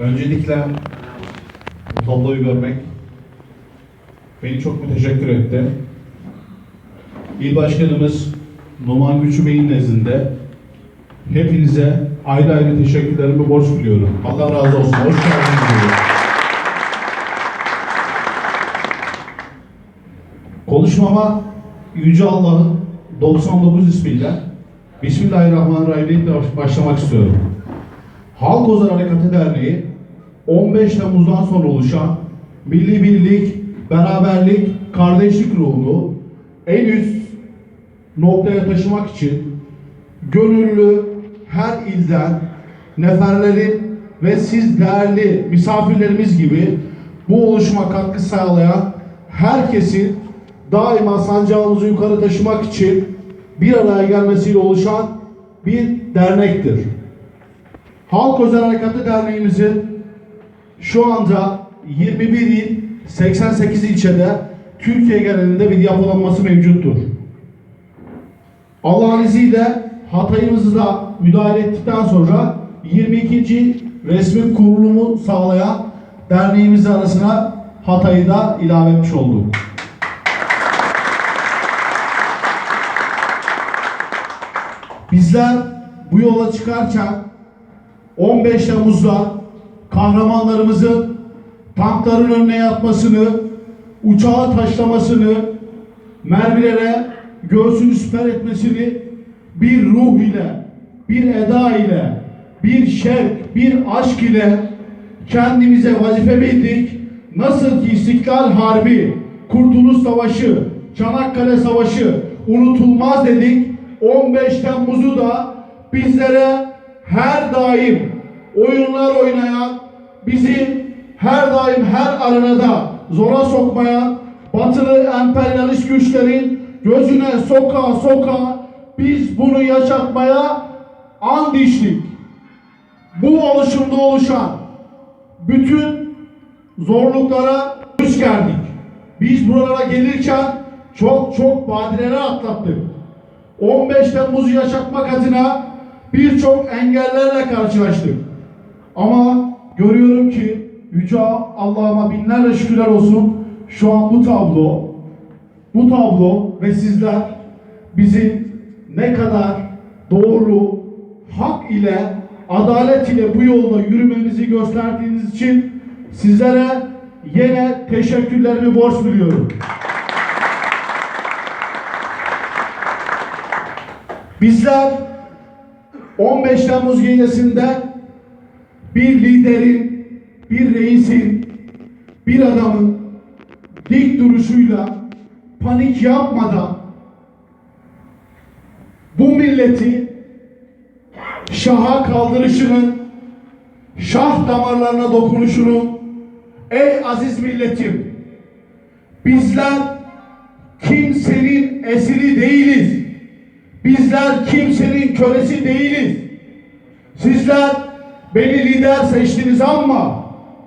Öncelikle bu tabloyu görmek beni çok müteşekkir etti. İl Başkanımız Numan Güçlü Bey'in nezdinde hepinize ayrı ayrı teşekkürlerimi borç biliyorum. Allah razı olsun. Hoş geldiniz. diyorum. Konuşmama Yüce Allah'ın 99 ismiyle Bismillahirrahmanirrahim başlamak istiyorum. Halk Ozan Harekatı Derneği 15 Temmuz'dan sonra oluşan milli birlik, beraberlik, kardeşlik ruhunu en üst noktaya taşımak için gönüllü her ilden neferlerin ve siz değerli misafirlerimiz gibi bu oluşuma katkı sağlayan herkesin daima sancağımızı yukarı taşımak için bir araya gelmesiyle oluşan bir dernektir. Halk Özel Harekatı Derneğimizin şu anda 21 il, 88 ilçede Türkiye genelinde bir yapılanması mevcuttur. Allah'ın izniyle Hatay'ımızı da müdahale ettikten sonra 22. resmi kurulumu sağlayan derneğimiz arasına Hatay'ı da ilave etmiş olduk. Bizler bu yola çıkarken 15 Temmuz'da kahramanlarımızın tankların önüne yatmasını, uçağı taşlamasını, mermilere göğsünü siper etmesini bir ruh ile, bir eda ile, bir şevk, bir aşk ile kendimize vazife bildik. Nasıl ki İstiklal Harbi, Kurtuluş Savaşı, Çanakkale Savaşı unutulmaz dedik. 15 Temmuz'u da bizlere her daim oyunlar oynayan, bizi her daim her arenada zora sokmayan batılı emperyalist güçlerin gözüne soka soka biz bunu yaşatmaya and içtik. Bu oluşumda oluşan bütün zorluklara yüz geldik. Biz buralara gelirken çok çok badireler atlattık. 15 Temmuz'u yaşatmak adına birçok engellerle karşılaştık. Ama görüyorum ki Yüce Allah'ıma binlerce şükürler olsun şu an bu tablo, bu tablo ve sizler bizim ne kadar doğru, hak ile, adalet ile bu yolda yürümemizi gösterdiğiniz için sizlere yine teşekkürlerimi borç biliyorum. Bizler 15 Temmuz gecesinde bir liderin, bir reisin, bir adamın dik duruşuyla panik yapmadan bu milleti şaha kaldırışının, şah damarlarına dokunuşunun ey aziz milletim bizler kimsenin esiri değiliz. Bizler kimsenin kölesi değiliz. Sizler beni lider seçtiniz ama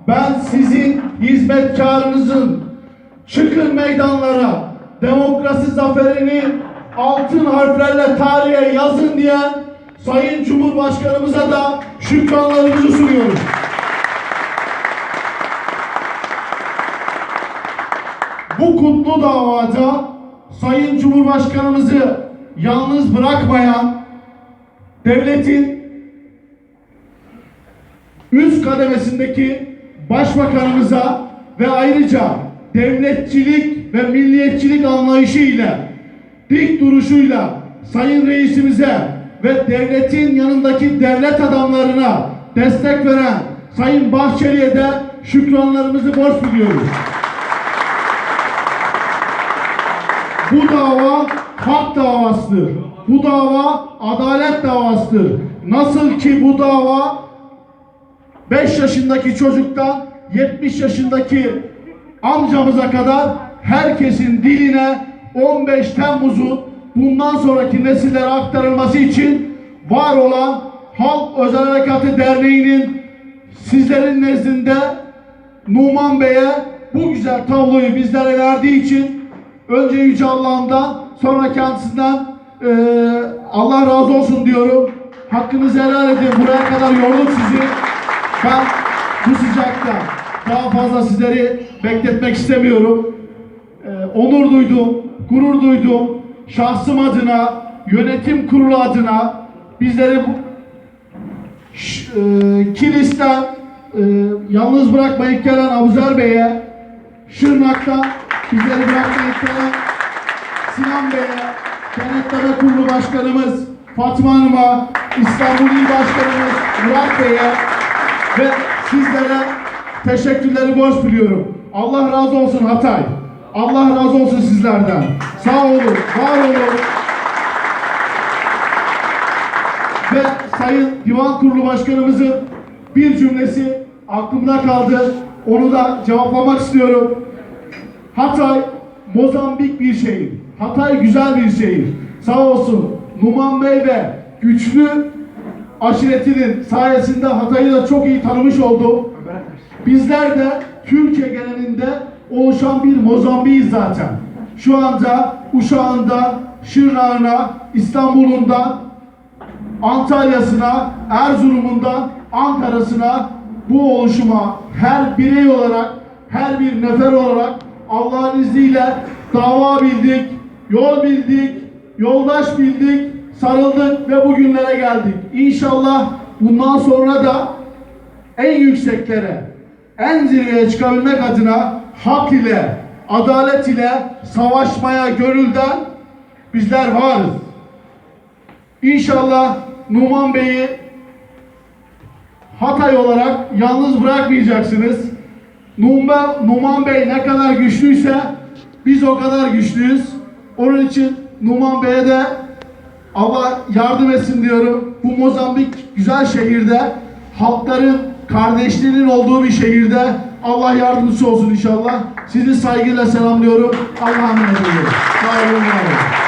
ben sizin hizmetkarınızın çıkın meydanlara demokrasi zaferini altın harflerle tarihe yazın diyen Sayın Cumhurbaşkanımıza da şükranlarımızı sunuyoruz. Bu kutlu davada Sayın Cumhurbaşkanımızı yalnız bırakmayan devletin üst kademesindeki başbakanımıza ve ayrıca devletçilik ve milliyetçilik anlayışıyla dik duruşuyla sayın reisimize ve devletin yanındaki devlet adamlarına destek veren sayın Bahçeli'ye de şükranlarımızı borç biliyoruz. Bu dava hak davasıdır. Bu dava adalet davasıdır. Nasıl ki bu dava 5 yaşındaki çocuktan 70 yaşındaki amcamıza kadar herkesin diline 15 Temmuz'un bundan sonraki nesillere aktarılması için var olan Halk Özel Harekatı Derneği'nin sizlerin nezdinde Numan Bey'e bu güzel tabloyu bizlere verdiği için önce Yüce Allah'ımdan sonra kendisinden e, Allah razı olsun diyorum. Hakkınızı helal edin. Buraya kadar yorduk sizi. Ben bu sıcakta daha fazla sizleri bekletmek istemiyorum. Ee, onur duydum, gurur duydum. Şahsım adına, yönetim kurulu adına bizleri bu Ş- e, Kilis'ten e, yalnız bırakmayıp gelen Abuzer Bey'e, Şırnak'tan bizleri bırakmayıp gelen Sinan Bey'e, Denetleme Kurulu Başkanımız Fatma Hanım'a, İstanbul İl Başkanımız Murat Bey'e ve sizlere teşekkürleri borç biliyorum. Allah razı olsun Hatay. Allah razı olsun sizlerden. Sağ olun, var olun. Ve Sayın Divan Kurulu Başkanımızın bir cümlesi aklımda kaldı. Onu da cevaplamak istiyorum. Hatay, Mozambik bir şehir. Hatay güzel bir şehir. Sağ olsun Numan Bey ve güçlü aşiretinin sayesinde Hatay'ı da çok iyi tanımış oldum. Bizler de Türkiye genelinde oluşan bir Mozambik'iz zaten. Şu anda Uşağı'nda, Şırnak'ına, İstanbul'unda, Antalya'sına, Erzurum'undan Ankara'sına bu oluşuma her birey olarak, her bir nefer olarak Allah'ın izniyle dava bildik, yol bildik, yoldaş bildik, sarıldık ve bugünlere geldik. İnşallah bundan sonra da en yükseklere, en zirveye çıkabilmek adına hak ile, adalet ile savaşmaya gönülden bizler varız. İnşallah Numan Bey'i Hatay olarak yalnız bırakmayacaksınız. Numan, Numan Bey ne kadar güçlüyse biz o kadar güçlüyüz. Onun için Numan Bey'e de Allah yardım etsin diyorum. Bu Mozambik güzel şehirde halkların kardeşliğinin olduğu bir şehirde Allah yardımcısı olsun inşallah. Sizi saygıyla selamlıyorum. Allah'a emanet olun. Sağ olun. var olun.